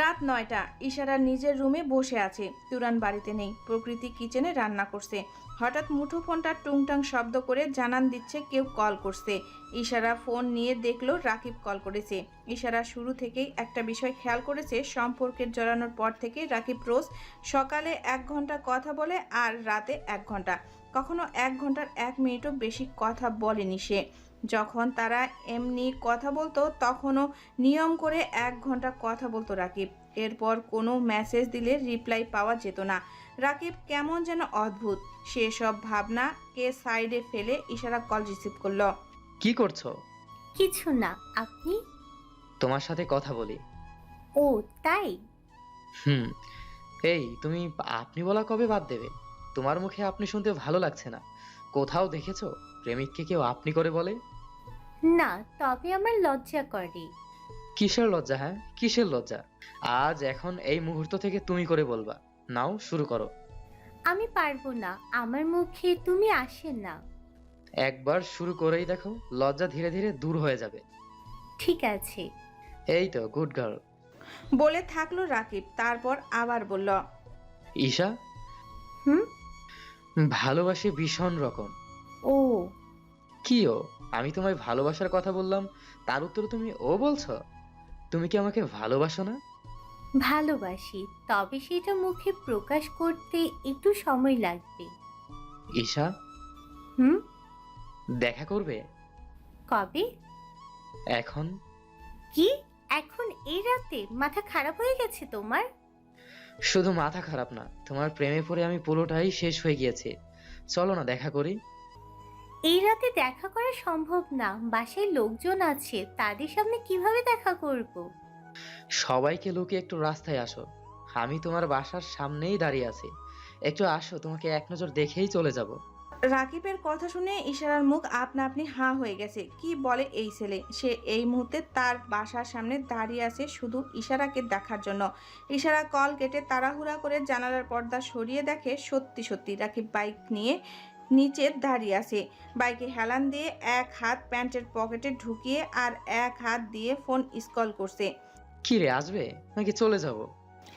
রাত নয়টা, ইশারা নিজের রুমে বসে আছে। তুরান বাড়িতে নেই, প্রকৃতি কিচেনে রান্না করছে। হঠাৎ মুঠো ফোনটা টুংটাং শব্দ করে জানান দিচ্ছে, কেউ কল করছে। ইশারা ফোন নিয়ে দেখল, রাকিব কল করেছে। ইশারা শুরু থেকেই একটা বিষয় খেয়াল করেছে, সম্পর্কের জড়ানোর পর থেকে রাকিব রোজ সকালে এক ঘণ্টা কথা বলে আর রাতে এক ঘণ্টা। কখনো এক ঘণ্টার এক মিনিটও বেশি কথা বলেনি সে। যখন তারা এমনি কথা বলতো তখনও নিয়ম করে এক ঘণ্টা কথা বলতো রাকিব। এরপর কোনো মেসেজ দিলে রিপ্লাই পাওয়া যেত না। রাকিব কেমন যেন অদ্ভুত। সেসব ভাবনাকে সাইডে ফেলে ইশারা কল রিসিভ করল। কি করছ? কিছু না আপনি? তোমার সাথে কথা বলি। ও তাই? হুম এই তুমি আপনি বলা কবে বাদ দেবে? তোমার মুখে আপনি শুনতে ভালো লাগছে না। কোথাও দেখেছ? প্রেমিককে কেউ আপনি করে বলে? না তবে আমার লজ্জা করে। কিসের লজ্জা হ্যাঁ? কিসের লজ্জা? আজ এখন এই মুহূর্ত থেকে তুমি করে বলবা। নাও শুরু করো। আমি পারব না আমার মুখে তুমি আসেন না। একবার শুরু করেই দেখো লজ্জা ধীরে ধীরে দূর হয়ে যাবে। ঠিক আছে। এই তো গুড গার্ল বলে থাকল রাকিব তারপর আবার বলল ঈশা? হুম? ভালোবাসি ভীষণ রকম। ও। কি ও? আমি তোমায় ভালোবাসার কথা বললাম তার উত্তরে তুমি ও বলছো? তুমি কি আমাকে ভালোবাসো না? ভালোবাসি তবে সেটা মুখে প্রকাশ করতে একটু সময় লাগবে। ঈশা? হুম? দেখা করবে? কবে? এখন? কি? এখন এই রাতে? মাথা খারাপ হয়ে গেছে তোমার? শুধু মাথা খারাপ না তোমার প্রেমে পড়ে আমি পুরোটাই শেষ হয়ে গিয়েছে। চলো না দেখা করি। এই রাতে দেখা করা সম্ভব না। বাসায় লোকজন আছে তাদের সামনে কীভাবে দেখা করব? সবাইকে লুকিয়ে একটু রাস্তায় আসো। আমি তোমার বাসার সামনেই দাঁড়িয়ে আছি। একটু আসো তোমাকে এক নজর দেখেই চলে যাব। রাকিবের কথা শুনে ইশারার মুখ আপনা আপনি হাঁ হয়ে গেছে। কি বলে এই ছেলে? সে এই মুহূর্তে তার বাসার সামনে দাঁড়িয়ে আছে শুধু ইশারাকে দেখার জন্য। ইশারা কল কেটে তাড়াহুড়া করে জানালার পর্দা সরিয়ে দেখে সত্যি সত্যি রাকিব বাইক নিয়ে নিচে দাঁড়িয়ে আছে। বাইকে হেলান দিয়ে এক হাত প্যান্টের পকেটে ঢুকিয়ে আর এক হাত দিয়ে ফোন স্কল করছে। কি রে আসবে? নাকি চলে যাব?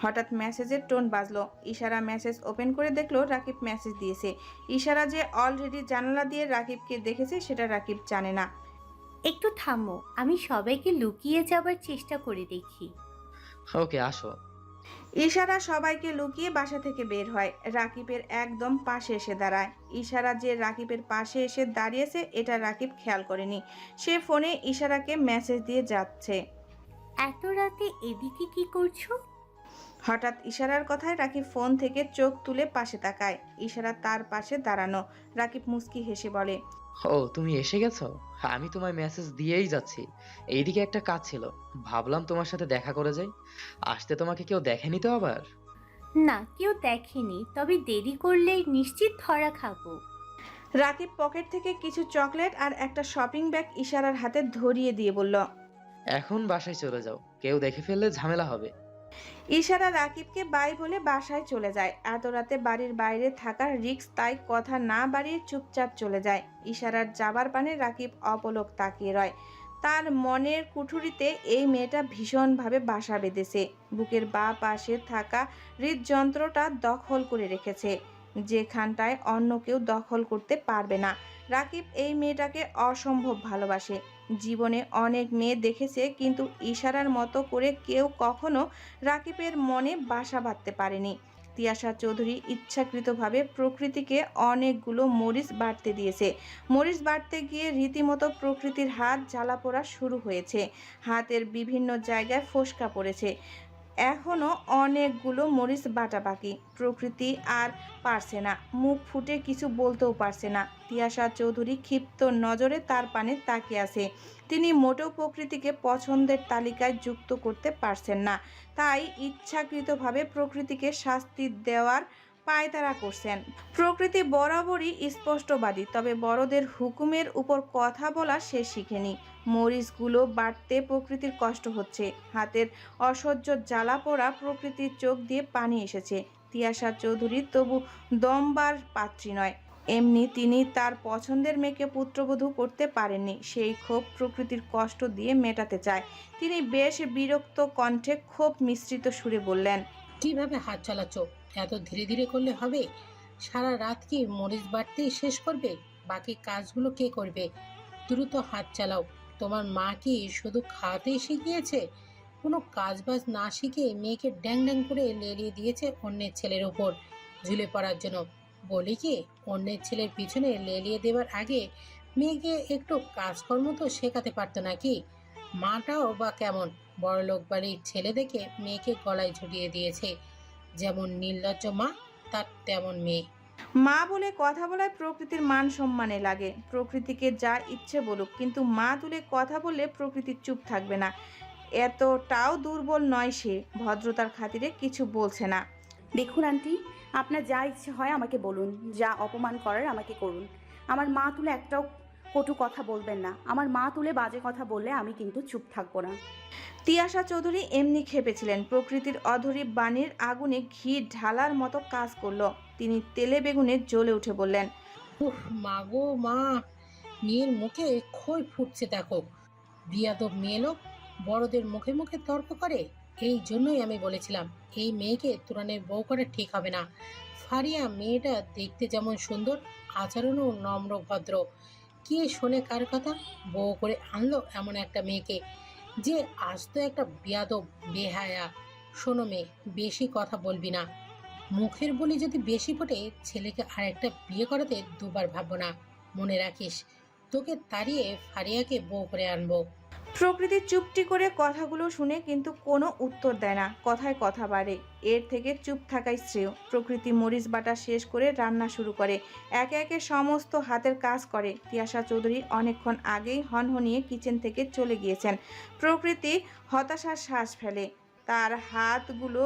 হঠাৎ মেসেজের টোন বাজলো। ইশারা মেসেজ ওপেন করে দেখল রাকিব মেসেজ দিয়েছে। ইশারা যে অলরেডি জানালা দিয়ে রাকিবকে দেখেছে সেটা রাকিব জানে না। একটু থামো আমি সবাইকে লুকিয়ে যাবার চেষ্টা করে দেখি। ওকে আসো। ইশারা সবাইকে লুকিয়ে বাসা থেকে বের হয়। রাকিবের একদম পাশে এসে দাঁড়ায়। ইশারা যে রাকিবের পাশে এসে দাঁড়িয়েছে এটা রাকিব খেয়াল করেনি। সে ফোনে ইশারাকে মেসেজ দিয়ে যাচ্ছে। এত রাতে এদিকে কি করছ? হঠাৎ ইশারার কথায় রাকিব ফোন থেকে চোখ তুলে পাশে তাকায়। ইশারা তার পাশে দাঁড়ানো। রাকিব মুস্কি হেসে বলে ও তুমি এসে গেছো? আমি তোমায় মেসেজ দিয়েই যাচ্ছি। এইদিকে একটা কাজ ছিল। ভাবলাম তোমার সাথে দেখা করে যাই। আসতে তোমাকে কেউ দেখেনি তো আবার? না কেউ দেখেনি। তবে দেরি করলে নিশ্চিত ধরা খাব। রাকিব পকেট থেকে কিছু চকলেট আর একটা শপিং ব্যাগ ইশারার হাতে ধরিয়ে দিয়ে বলল এখন বাসায় চলে যাও। কেউ দেখে ফেললে ঝামেলা হবে। ইশারা রাকিবকে বাই বলে বাসায় চলে যায়। এত রাতে বাড়ির বাইরে থাকার রিক্স তাই কথা না বাড়িয়ে চুপচাপ চলে যায়। ইশারার যাবার পানে রাকিব অপলক তাকিয়ে রয়। তার মনের কুঠুরিতে এই মেয়েটা ভীষণভাবে বাসা বেঁধেছে। বুকের বা পাশে থাকা হৃদযন্ত্রটা দখল করে রেখেছে। যেখানটায় অন্য কেউ দখল করতে পারবে না। রাকিব এই মেয়েটাকে অসম্ভব ভালোবাসে। জীবনে অনেক মেয়ে দেখেছে, কিন্তু ইশারার মতো করে কেউ কখনো রাকিবের মনে বাসা বাঁধতে পারেনি। তিয়াশা চৌধুরী ইচ্ছাকৃতভাবে প্রকৃতিকে অনেকগুলো মরিচ বাড়তে দিয়েছে। মরিচ বাড়তে গিয়ে রীতিমতো প্রকৃতির হাত জ্বালা পোড়া শুরু হয়েছে। হাতের বিভিন্ন জায়গায় ফোসকা পড়েছে। এখনও অনেকগুলো মরিচ বাটা বাকি। প্রকৃতি আর পারছে না। মুখ ফুটে কিছু বলতেও পারছে না। তিয়াশা চৌধুরী ক্ষিপ্ত নজরে তার পানে তাকিয়ে আছে। তিনি মোটেও প্রকৃতিকে পছন্দের তালিকায় যুক্ত করতে পারছেন না। তাই ইচ্ছাকৃতভাবে প্রকৃতিকে শাস্তি দেওয়ার পায়তারা করছেন। প্রকৃতি বরাবরই স্পষ্টবাদী, তবে বড়দের হুকুমের উপর কথা বলা সে শিখেনি। মরিচগুলো বাড়তে প্রকৃতির কষ্ট হচ্ছে। হাতের অসহ্য জ্বালা পোড়া প্রকৃতির চোখ দিয়ে পানি এসেছে। তিয়াশা চৌধুরী তবু দমবার পাত্রী নয়। এমনি তিনি তার পছন্দের মেয়েকে পুত্রবধূ করতে পারেননি। সেই ক্ষোভ প্রকৃতির কষ্ট দিয়ে মেটাতে চায়। তিনি বেশ বিরক্ত কণ্ঠে ক্ষোভ মিশ্রিত সুরে বললেন কীভাবে হাত চালাচ্ছ? এত ধীরে ধীরে করলে হবে? সারা রাত কি মরিচ বাড়তেই শেষ করবে? বাকি কাজগুলো কে করবে? দ্রুত হাত চালাও। তোমার মা কি শুধু খাওয়াতেই শিখিয়েছে? কোনো কাজ বাজ না শিখে মেয়েকে ড্যাং ড্যাং করে লেলিয়ে দিয়েছে অন্যের ছেলের ওপর। ঝুলে পড়ার জন্য। বলি কি, অন্যের ছেলের পিছনে লেলিয়ে দেওয়ার আগে মেয়েকে একটু কাজকর্ম তো শেখাতে পারতো নাকি? মাটাও বা কেমন? বড়লোক বাড়ির ছেলে দেখে মেয়েকে গলায় ঝুলিয়ে দিয়েছে। যেমন নির্লজ্জ মা তার তেমন মেয়ে। মা বলে কথা বলায় প্রকৃতির মান সম্মানে লাগে। প্রকৃতিকে যা ইচ্ছে বলুক কিন্তু মা তুলে কথা বললে প্রকৃতি চুপ থাকবে না। এতটাও দুর্বল নয় সে ভদ্রতার খাতিরে কিছু বলছে না। দেখুন আন্টি আপনার যা ইচ্ছে হয় আমাকে বলুন যা অপমান করার আমাকে করুন। আমার মা তুলে একটাও কটু কথা বলবেন না। আমার মা তুলে বাজে কথা বললে আমি কিন্তু চুপ থাকব না। তিয়াশা চৌধুরী এমনি খেপেছিলেন। প্রকৃতির অধরি বাণীর আগুনে ঘি ঢালার মতো কাজ করল। তিনি তেলে বেগুনে জ্বলে উঠে বললেন উফ মা গো মা মেয়ের মুখে খই ফুটছে দেখো। বিয়াদব মেয়ে লোক বড়দের মুখে মুখে তর্ক করে। এই জন্যই আমি বলেছিলাম এই মেয়েকে তুরানের বউ করা ঠিক হবে না। ফারিয়া মেয়েটা দেখতে যেমন সুন্দর আচরণও নম্র ভদ্র। কে শোনে কার কথা? বউ করে আনলো এমন একটা মেয়েকে যে আজ তো একটা বিয়াদব, বেহায়া, শোনো মেয়ে, বেশি কথা বলবি না। মুখের বলি যদি বেশি ফোটে, ছেলেকে আর একটা বিয়ে করাতে দুবার ভাববো না, মনে রাখিস। তোকে তাড়িয়ে ফারিয়াকে বউ করে আনব। প্রকৃতি চুপটি করে কথাগুলো শুনে কিন্তু কোনো উত্তর দেয় না। কথায় কথা বাড়ে। এর থেকে চুপ থাকাই শ্রেয়। প্রকৃতি মরিচ বাটা শেষ করে রান্না শুরু করে। একে একে সমস্ত হাতের কাজ করে। তিয়াশা চৌধুরী অনেকক্ষণ আগেই হনহনিয়ে কিচেন থেকে চলে গিয়েছেন। প্রকৃতি হতাশার শ্বাস ফেলে। তার হাতগুলো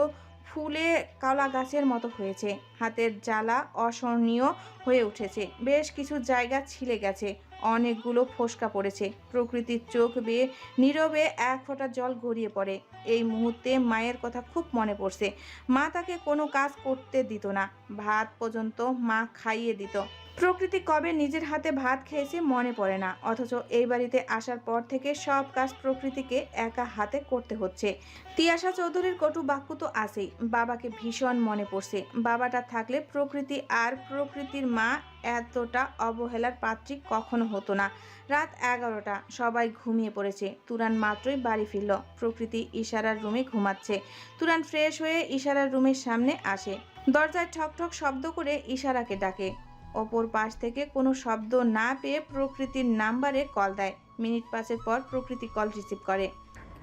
ফুলে কালা গাছের মতো হয়েছে। হাতের জ্বালা অসহনীয় হয়ে উঠেছে। বেশ কিছু জায়গা ছিলে গেছে। অনেকগুলো ফোসকা পড়েছে। প্রকৃতির চোখ বেয়ে নীরবে এক ফোঁটা জল গড়িয়ে পড়ে। এই মুহূর্তে মায়ের কথা খুব মনে পড়ছে। মা তাকে কোনো কাজ করতে দিত না। ভাত পর্যন্ত মা খাইয়ে দিত। প্রকৃতি কবে নিজের হাতে ভাত খেয়েছে মনে পড়ে না। অথচ এই বাড়িতে আসার পর থেকে সব কাজ প্রকৃতিকে একা হাতে করতে হচ্ছে। তিয়াশা চৌধুরীর কটু বাক্য তো আছেই। বাবাকে ভীষণ মনে পড়ছে। বাবাটা থাকলে প্রকৃতি আর প্রকৃতির মা এতটা অবহেলার পাত্রী কখনো হতো না। রাত এগারোটা, সবাই ঘুমিয়ে পড়েছে। তুরান মাত্রই বাড়ি ফিরল। প্রকৃতি ইশারার রুমে ঘুমাচ্ছে। তুরান ফ্রেশ হয়ে ইশারার রুমের সামনে আসে। দরজায় ঠক ঠক শব্দ করে ইশারাকে ডাকে। অপর পাশ থেকে কোনো শব্দ না পেয়ে প্রকৃতির নাম্বারে কল দেয়। মিনিট পাঁচের পর প্রকৃতি কল রিসিভ করে।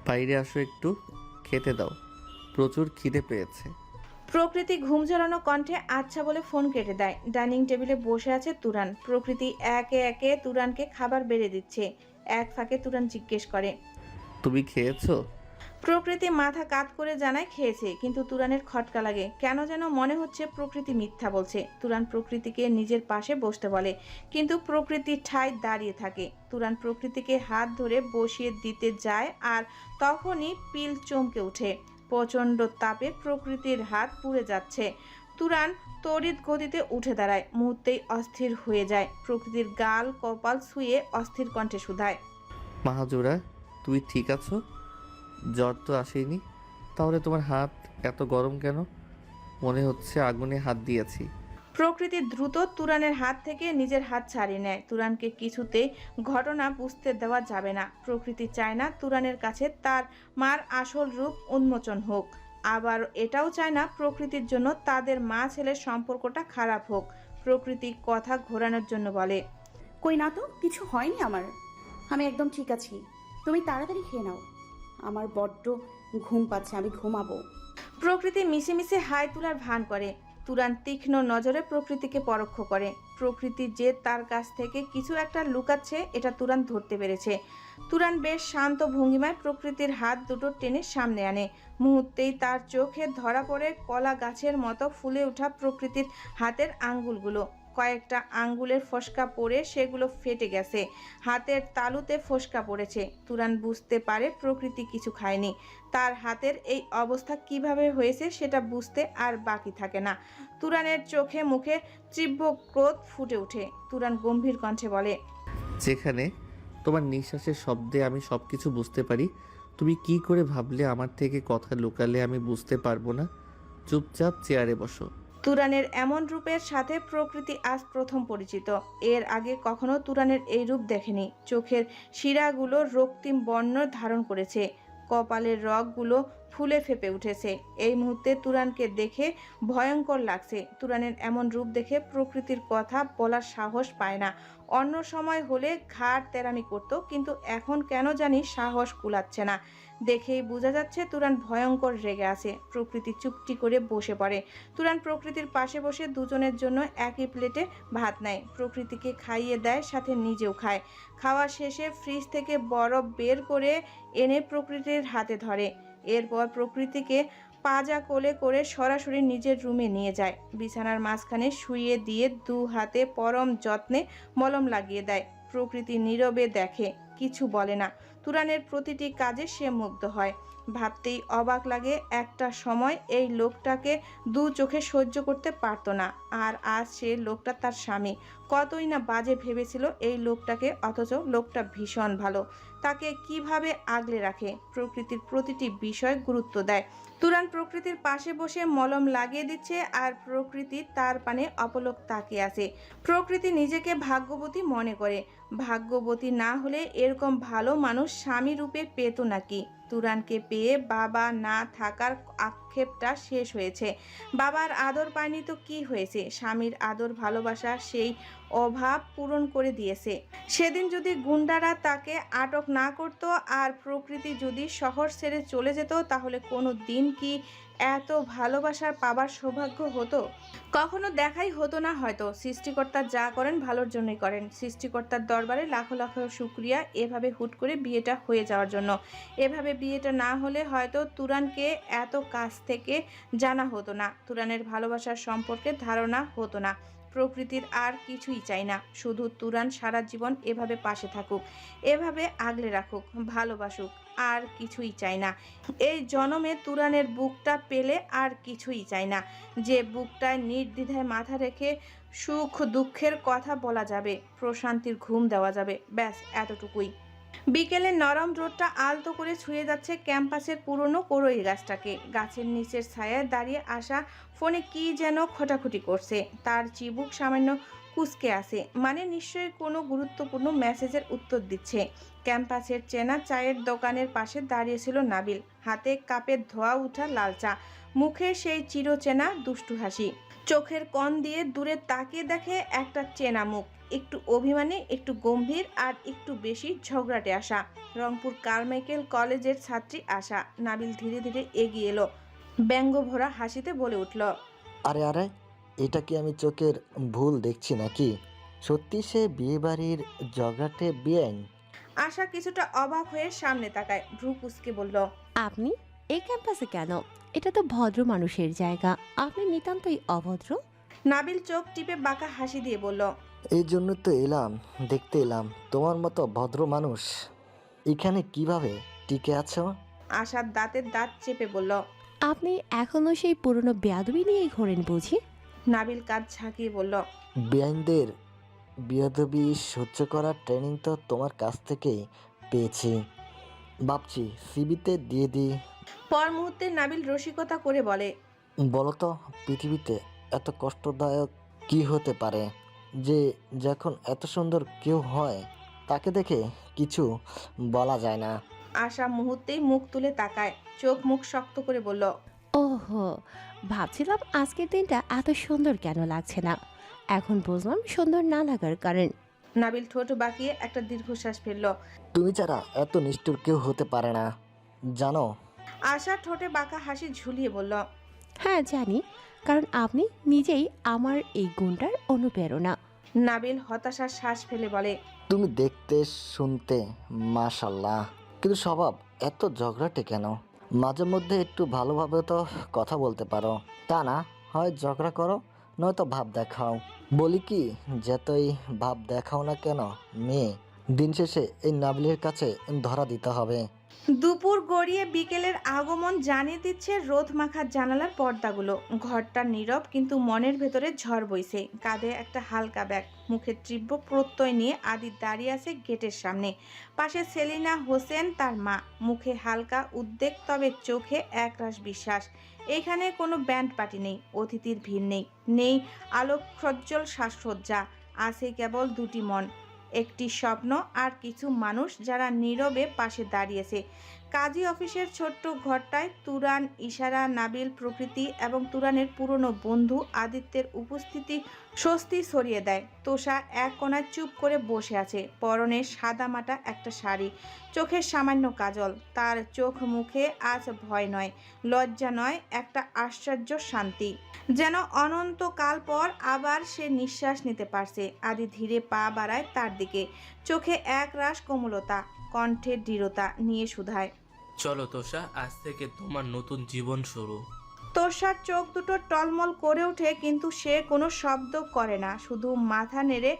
বাইরে আসো একটু খেতে দাও। প্রচুর খিদে পেয়েছে। প্রকৃতি ঘুম ঝরানো কণ্ঠে আচ্ছা বলে ফোন কেটে দেয়। ডাইনিং টেবিলে বসে আছে তুরান। প্রকৃতি একে একে তুরানকে খাবার বেড়ে দিচ্ছে। এক ফাঁকে তুরান জিজ্ঞেস করে তুমি খেয়েছো? প্রকৃতি মাথা কাত করে জানায় খেয়েছে, কিন্তু তুরানের খটকা লাগে। কেন যেন মনে হচ্ছে প্রকৃতি মিথ্যা বলছে। তুরান প্রকৃতিকে নিজের পাশে বসতে বলে, কিন্তু প্রকৃতি ঠায় দাঁড়িয়ে থাকে। তুরান প্রকৃতিকে হাত ধরে বসিয়ে দিতে যায় আর তখনই পিল চমকে ওঠে। প্রচণ্ড তাপে প্রকৃতির হাত পুড়ে যাচ্ছে। তুরান তড়িৎ গতিতে উঠে দাঁড়ায়, মুহূর্তেই অস্থির হয়ে যায়। প্রকৃতির গাল কপাল ছুঁয়ে অস্থির কণ্ঠে শুধায়। মাহাজোরা তুই ঠিক আছো? জ্বর তো আসেনি। তাহলে তোমার হাত এত গরম কেন? মনে হচ্ছে আগুনে হাত দিয়েছি। প্রকৃতি দ্রুত তুরানের হাত থেকে নিজের হাত ছাড়িয়ে নেয়। তুরানকে কিছুতে ঘটনা বুঝতে দেওয়া যাবে না। প্রকৃতি চায় না তুরানের কাছে তার মার আসল রূপ উন্মোচন হোক। আবার এটাও চায় না প্রকৃতির জন্য তাদের মা ছেলের সম্পর্কটা খারাপ হোক। প্রকৃতি কথা ঘোরানোর জন্য বলে কই না তো কিছু হয়নি আমার। আমি একদম ঠিক আছি। তুমি তাড়াতাড়ি খেয়ে নাও। আমার বড্ড ঘুম পাচ্ছে, আমি ঘুমাবো। প্রকৃতি মিশে মিশে হাই তুলার ভান করে। তুরান তীক্ষ্ণ নজরে প্রকৃতিকে পরোক্ষ করে। প্রকৃতি যে তার কাছ থেকে কিছু একটা লুকাচ্ছে, এটা তুরান ধরতে পেরেছে। তুরান বেশ শান্ত ভঙ্গিমায় প্রকৃতির হাত দুটো টেনে সামনে আনে। মুহূর্তেই তার চোখে ধরা পড়ে কলা গাছের মতো ফুলে ওঠা প্রকৃতির হাতের আঙ্গুলগুলো। কয়েকটা আঙ্গুলের ফোসকা পড়ে সেগুলো ফেটে গেছে। হাতের তালুতে ফোসকা পড়েছে। তুরান বুঝতে পারে প্রকৃতি কিছু খায়নি। তার হাতের এই অবস্থা কীভাবে হয়েছে সেটা বুঝতে আর বাকি থাকে না। তুরানের চোখে মুখে তীব্র ক্রোধ ফুটে ওঠে। তুরান গম্ভীর কণ্ঠে বলে, যেখানে তোমার নিঃশ্বাসের শব্দে আমি সব কিছু বুঝতে পারি, তুমি কি করে ভাবলে আমার থেকে কথা লুকালে আমি বুঝতে পারব না? চুপচাপ চেয়ারে বসো। তুরানের এমন রূপের সাথে প্রকৃতি আজ প্রথম পরিচিত। এর আগে কখনো তুরানের এই রূপ দেখেনি। চোখের শিরাগুলো রক্তিম বর্ণ ধারণ করেছে। কপালের রগগুলো ফুলে ফেপে উঠেছে। এই মুহূর্তে তুরানকে দেখে ভয়ঙ্কর লাগছে। তুরানের এমন রূপ দেখে প্রকৃতির কথা বলার সাহস পায় না। অন্য সময় হলে ঘাট তেরামি করত, কিন্তু এখন কেন জানি সাহস কুলাচ্ছে না। দেখেই বোঝা যাচ্ছে তুরান ভয়ঙ্কর রেগে আছে। প্রকৃতি চুপটি করে বসে পড়ে। তুরান প্রকৃতির পাশে বসে দুজনের জন্য একই প্লেটে ভাত নেয়। প্রকৃতিকে খাইয়ে দেয়, সাথে নিজেও খায়। খাওয়া শেষে ফ্রিজ থেকে বরফ বের করে এনে প্রকৃতির হাতে ধরে। এরপর প্রকৃতিকে পাজা কোলে করে সরাসরি নিজের রুমে নিয়ে যায়। বিছানার মাঝখানে শুয়ে দিয়ে দু হাতে পরম যত্নে মলম লাগিয়ে দেয়। প্রকৃতি নীরবে দেখে, কিছু বলে না। তুরানের প্রতিটি কাজে সে মুগ্ধ হয়। ভাবতেই অবাক লাগে, একটা সময় এই লোকটাকে দু চোখে সহ্য করতে পারত না, আর আজ সে লোকটা তার স্বামী। কতই না বাজে ভেবেছিল এই লোকটাকে, অথচ লোকটা ভীষণ ভালো। তাকে কীভাবে আগলে রাখে? প্রকৃতির প্রতিটি বিষয় গুরুত্ব দেয়। তুরান প্রকৃতির পাশে বসে মলম লাগিয়ে দিচ্ছে আর প্রকৃতি তার পানে অপলক তাকিয়ে আছে। প্রকৃতি নিজেকে ভাগ্যবতী মনে করে। ভাগ্যবতী না হলে এরকম ভালো মানুষ স্বামী রূপে পেত নাকি তুরানকে পেয়ে বাবা না থাকার আক্ষেপটা শেষ হয়েছে। বাবার আদর পায়নি তো কি হয়েছে? স্বামীর আদর ভালোবাসা সেই অভাব পূরণ করে দিয়েছে। সেদিন যদি গুন্ডারা তাকে আটক না করত আর প্রকৃতি যদি শহর ছেড়ে চলে যেত, তাহলে কোনো দিন কি এত ভালোবাসার পাবার সৌভাগ্য হতো? কখনো দেখাই হতো না হয়তো। সৃষ্টিকর্তা যা করেন ভালোর জন্যই করেন। সৃষ্টিকর্তার দরবারে লাখো লাখো শুক্রিয়া এভাবে হুট করে বিয়েটা হয়ে যাওয়ার জন্য। এভাবে বিয়েটা না হলে হয়তো তুরানকে এত কাছ থেকে জানা হতো না। তুরানের ভালোবাসার সম্পর্কে ধারণা হতো না। প্রকৃতির আর কিছুই চাই না। শুধু তুরান সারা জীবন এভাবে পাশে থাকুক, এভাবে আগলে রাখুক, ভালোবাসুক, আর কিছুই চাই না। এই জনমে তুরানের বুকটা পেলে আর কিছুই চাই না। যে বুকটায় নির্দ্বিধায় মাথা রেখে সুখ দুঃখের কথা বলা যাবে, প্রশান্তির ঘুম দেওয়া যাবে, ব্যাস এতটুকুই। বিকেলে নরম রোদটা আলতো করে ছুঁয়ে যাচ্ছে ক্যাম্পাসের পুরনো করই গাছটাকে। গাছের নিচের ছায়ায় দাঁড়িয়ে আসা ফোনে কি যেন খোটাখুটি করছে। তার চিবুক সামান্য কুচকে আছে। মানে নিশ্চয়ই কোনো গুরুত্বপূর্ণ মেসেজের উত্তর দিচ্ছে। ক্যাম্পাসের চেনা চায়ের দোকানের পাশে দাঁড়িয়েছিল নাবিল। হাতে কাপের ধোয়া উঠা লাল চা। মুখে সেই চিরচেনা দুষ্টু হাসি। চোখের কণ দিয়ে দূরে তাকিয়ে দেখে একটা চেনা মুখ। একটু অভিমানী, একটু গম্ভীর আর একটু বেশি ঝগড়াটে আসা। রংপুর কারমাইকেল কলেজের ছাত্রী আশা। নাবিল ধীরে ধীরে এগিয়ে এলো। ব্যঙ্গ ভরা হাসিতে বলে উঠল আরে আরে এটা কি আমি চোখের ভুল দেখছি নাকি? সত্যি সে বিয়েবাড়ির জগাটে বিয়েন আশা কিছুটা অবাক হয়ে সামনে তাকায়। ভ্রু কুচকে বলল আপনি এই ক্যাম্পাসে কেন? এটা তো ভদ্র মানুষের জায়গা। আপনি নিতান্তই অভদ্র। নাবিল চোখ টিপে বাঁকা হাসি দিয়ে বলল এই জন্য তো এলাম দেখতে এলাম। তোমার মতো ভদ্র মানুষ। এখানে কীভাবে টিকে আছো? আশার দাঁতের দাঁত চেপে বলল আপনি এখনও সেই পুরনো বেয়াদবি নিয়েই ঘোরেন বুঝি? নাবিল কাজ ঝাঁকিয়ে বলল বেআইনদের বিয়াদবি সহ্য করার ট্রেনিং তো তোমার কাছ থেকেই পেয়েছি। ভাবছি সিবিতে দিয়ে দিই। পর মুহূর্তে নাবিল রসিকতা করে বলে বলো তো পৃথিবীতে এত কষ্টদায়ক কি হতে পারে? যে যখন এত সুন্দর কেউ হয় তাকে দেখে কিছু বলা যায় না। আশা মুহূর্তেই মুখ তুলে তাকায়। চোখ মুখ শক্ত করে বলল ওহো ভাবছিলাম আজকের দিনটা এত সুন্দর কেন লাগছে না? এখন বুঝলাম সুন্দর না লাগার কারণ। নাবিল ঠোঁট বাঁকিয়ে একটা দীর্ঘশ্বাস ফেলল। তুমি ছাড়া এত নিষ্ঠুর কেউ হতে পারে না জানো? আশা ঠোঁটে বাঁকা হাসি ঝুলিয়ে বলল হ্যাঁ জানি কারণ আপনি নিজেই আমার এই গুণটার অনুপ্রেরণা। নাবিল হতাশার শ্বাস ফেলে বলে তুমি দেখতে শুনতে মাশাল্লাহ কিন্তু স্বভাব, এত ঝগড়াটে কেন? মাঝে মধ্যে একটু ভালোভাবে তো কথা বলতে পারো। তা না, হয় ঝগড়া করো, নয়তো ভাব দেখাও। বলি কি, যতই ভাব দেখাও না কেন, মেয়ে, দিন শেষে এই নাবিলের কাছে ধরা দিতে হবে। দুপুর গড়িয়ে বিকেলের আগমন জানিয়ে দিচ্ছে রোদ মাখার জানালার পর্দাগুলো। ঘরটা নীরব কিন্তু মনের ভেতরে ঝড় বইছে। কাঁধে একটা হালকা ব্যাগ, মুখে তীব্র প্রত্যয় নিয়ে আদি দাঁড়িয়ে আছে গেটের সামনে। পাশে সেলিনা হোসেন তার মা। মুখে হালকা উদ্বেগ, তবে চোখে একরাশ বিশ্বাস। এখানে কোনো ব্যান্ড পার্টি নেই, অতিথির ভিড় নেই। নেই আলোকসজ্জল সাজসজ্জা, আছে কেবল দুটি মন। একটি স্বপ্ন আর কিছু মানুষ যারা নীরবে পাশে দাঁড়িয়েছে। কাজী অফিসের ছোট্ট ঘরটায় তুরান, ইশারা, নাবিল প্রকৃতি এবং তুরানের পুরনো বন্ধু আদিত্যের উপস্থিতি স্বস্তি ছড়িয়ে দেয়। তোষা এক কোণায় চুপ করে বসে আছে। পরনে সাদামাটা একটা শাড়ি। চোখের সামান্য কাজল। তার চোখ মুখে আজ ভয় নয়, লজ্জা নয়, একটা আশ্চর্য শান্তি। যেন অনন্তকাল পর আবার সে নিঃশ্বাস নিতে পারছে। আদি ধীরে পা বাড়ায় তার দিকে। চোখে এক রাস কোমলতা। কণ্ঠে দৃঢ়তা নিয়ে শুধায় চলো তোষা আজ থেকে তোমার নতুন জীবন শুরু। তোষার চোখ দুটো টলমল করে ওঠে কিন্তু সে কোনো শব্দ করে না শুধু মাথা নেড়ে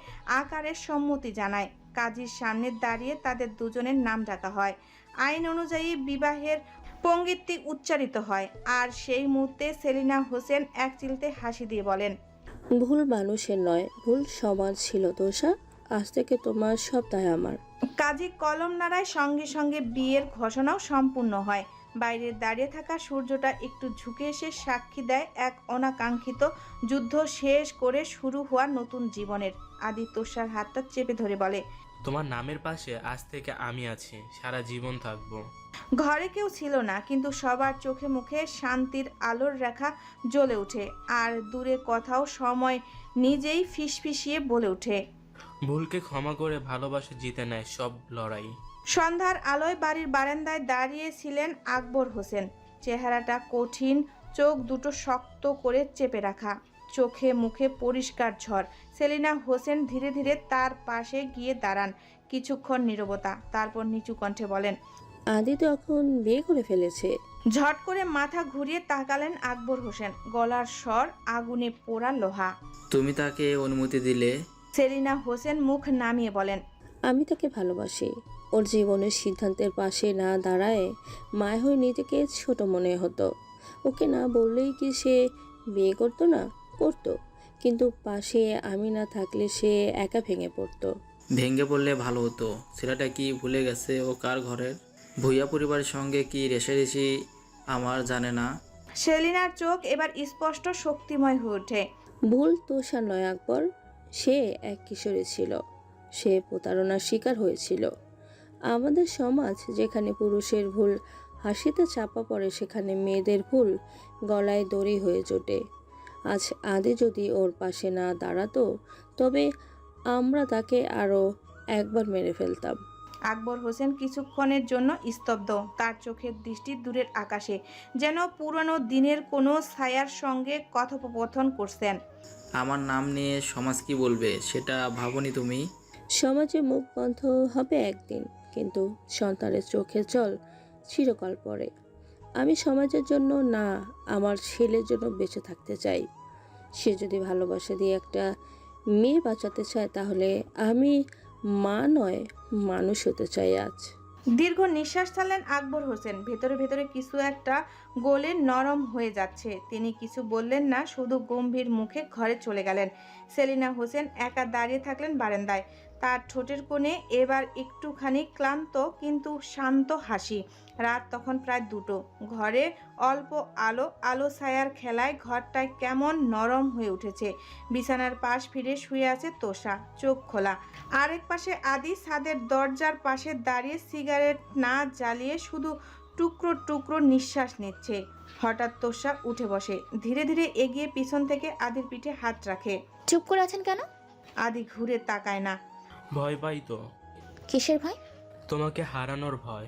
আকারের সম্মতি জানায়। কাজীর সামনে দাঁড়িয়ে তাদের দুজনের নাম ডাকা হয়। আইন অনুযায়ী বিবাহের পঙ্গিত্তি উচ্চারিত হয় আর সেই মুহূর্তে সেলিনা হোসেন এক চিলতে হাসি দিয়ে বলেন ভুল মানুষের নয় ভুল সমাজ ছিল তোষা। আজ থেকে তোমার সব দায় আমার। কাজী কলম নাড়ায় সঙ্গে সঙ্গে বিয়ের ঘোষণাও সম্পূর্ণ হয়। বাইরে দাঁড়িয়ে থাকা সূর্যটা একটু ঝুঁকে এসে সাক্ষী দেয় এক অনাকাঙ্ক্ষিত যুদ্ধ শেষ করে শুরু হওয়া নতুন জীবনের। আদি তোষার হাতটা চেপে ধরে বলে তোমার নামের পাশে আজ থেকে আমি আছি সারা জীবন থাকব। ঘরে কেউ ছিল না কিন্তু সবার চোখে মুখে শান্তির আলোর রেখা জ্বলে ওঠে। আর দূরে কথাও সময় নিজেই ফিসফিসিয়ে বলে ওঠে। ভুলকে ক্ষমা করে ভালোবাসা জিতে নেয় সব লড়াই। সন্ধ্যার আলোয় বাড়ির বারান্দায় দাঁড়িয়েছিলেন আকবর হোসেন। চেহারাটা কঠিন চোখ দুটো শক্ত করে চেপে রাখা। চোখে মুখে পরিষ্কার ঝড়। সেলিনা হোসেন ধীরে ধীরে তার পাশে গিয়ে দাঁড়ান। কিছুক্ষণ নীরবতা তারপর নিচু কণ্ঠে বলেন আদি তো এখন বিয়ে করে ফেলেছে। ঝট করে মাথা ঘুরিয়ে তাকালেন আকবর হোসেন। গলার স্বর আগুনে পোড়া লোহা। তুমি তাকে অনুমতি দিলে সেলিনা হোসেন মুখ নামিয়ে বলেন আমি তাকে ভালোবাসি। ওর জীবনের সিদ্ধান্তের পাশে না দাঁড়ায় মায় হয়ে নিজেকে ছোট মনে হতো। ওকে না বললেই কি সে বিয়ে করতো না? করতো। কিন্তু পাশে আমি না থাকলে সে একা ভেঙে পড়তো। ভেঙে পড়লে ভালো হতো। ছেলেটা কি ভুলে গেছে ও কার ঘরের? ভুইয়া পরিবারের সঙ্গে কি রেশারেশি আমার জানে না। সেলিনার চোখ এবার স্পষ্ট শক্তিময় হয়ে ওঠে। ভুল তোষা নয় আকবর। সে এক কিশোরী ছিল। সে প্রতারণার শিকার হয়েছিল। আমাদের সমাজ যেখানে পুরুষের ভুল, হাসিতে চাপা পড়ে, সেখানে মেয়েদের ভুল, গলায় দড়ি হয়ে জোটে। আজ আদে যদি ওর পাশে না দাঁড়াতো, তবে আমরা তাকে আরও একবার মেরে ফেলতাম। আকবর হোসেন কিছুক্ষণের জন্য স্তব্ধ, তার চোখের দৃষ্টি দূরের আকাশে, যেন পুরনো দিনের কোনো ছায়ার সঙ্গে কথোপকথন করছেন। আমার নাম নিয়ে সমাজ কি বলবে সেটা ভাবনি তুমি? সমাজে মুখ বন্ধ হবে একদিন, কিন্তু সন্তানের চোখে জল চিরকাল পরে আমি সমাজের জন্য না, আমার ছেলের জন্য বেঁচে থাকতে চাই। সে যদি ভালোবাসা দিয়ে একটা মেয়ে বাঁচাতে চায়, তাহলে আমি মা নয়, মানুষ হতে চাই আজ। দীর্ঘ নিঃশ্বাস ছাড়লেন আকবর হোসেন। ভেতরে ভেতরে কিছু একটা গোলে নরম হয়ে যাচ্ছে। তিনি কিছু বললেন না, শুধু গম্ভীর মুখে ঘরে চলে গেলেন। সেলিনা হোসেন একা দাঁড়িয়ে থাকলেন বারান্দায়। তার ঠোঁটের কোণে এবার একটুখানি ক্লান্ত কিন্তু শান্ত হাসি। রাত তখন প্রায় দুটো। ঘরে অল্প আলো আলো ছায়ার খেলায় ঘরটায় কেমন নরম হয়ে উঠেছে। বিছানার পাশ ফিরে শুয়ে আছে তোষা চোখ খোলা। আরেক পাশে আদি ছাদের দরজার পাশে দাঁড়িয়ে সিগারেট না জ্বালিয়ে শুধু টুকরো টুকরো নিঃশ্বাস নিচ্ছে। হঠাৎ তোষা উঠে বসে। ধীরে ধীরে এগিয়ে পিছন থেকে আদির পিঠে হাত রাখে। চুপ করে আছেন কেন? আদি ঘুরে তাকায় না। ভয় পাই তো। কিসের ভয়? তোমাকে হারানোর ভয়।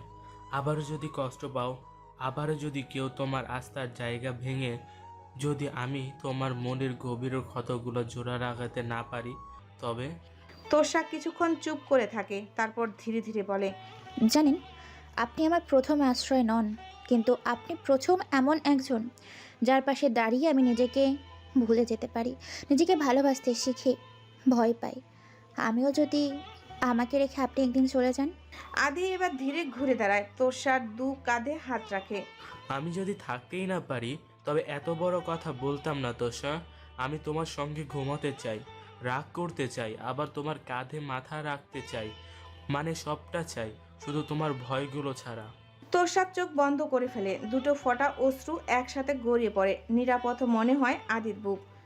আবারও যদি কষ্ট পাও আবারও যদি কেউ তোমার আস্থার জায়গা ভেঙে যদি আমি তোমার মনের গভীর ক্ষতগুলো জোড়া লাগাতে না পারি তবে? তোষা কিছুক্ষণ চুপ করে থাকে তারপর ধীরে ধীরে বলে জানেন আপনি আমার প্রথম আশ্রয় নন কিন্তু আপনি প্রথম এমন একজন যার পাশে দাঁড়িয়ে আমি নিজেকে ভুলে যেতে পারি নিজেকে ভালোবাসতে শিখি ভয় পাই। আমিও যদি আমাকে রেখে আপনি একদিন চলে যান। আদি এবার ধীরে ঘুরে দাঁড়ায়। তোষার দু কাঁধে হাত রাখে। আমি যদি থাকতেই না পারি তবে এত বড় কথা বলতাম না তোষা। আমি তোমার সঙ্গে ঘুমাতে চাই রাগ করতে চাই আবার তোমার কাঁধে মাথা রাখতে চাই। মানে সবটা চাই শুধু তোমার ভয়গুলো ছাড়া। তোষার চোখ বন্ধ করে ফেলে। দুটো ফোঁটা অশ্রু একসাথে গড়িয়ে পড়ে। নিরাপদ মনে হয় আদির বুক।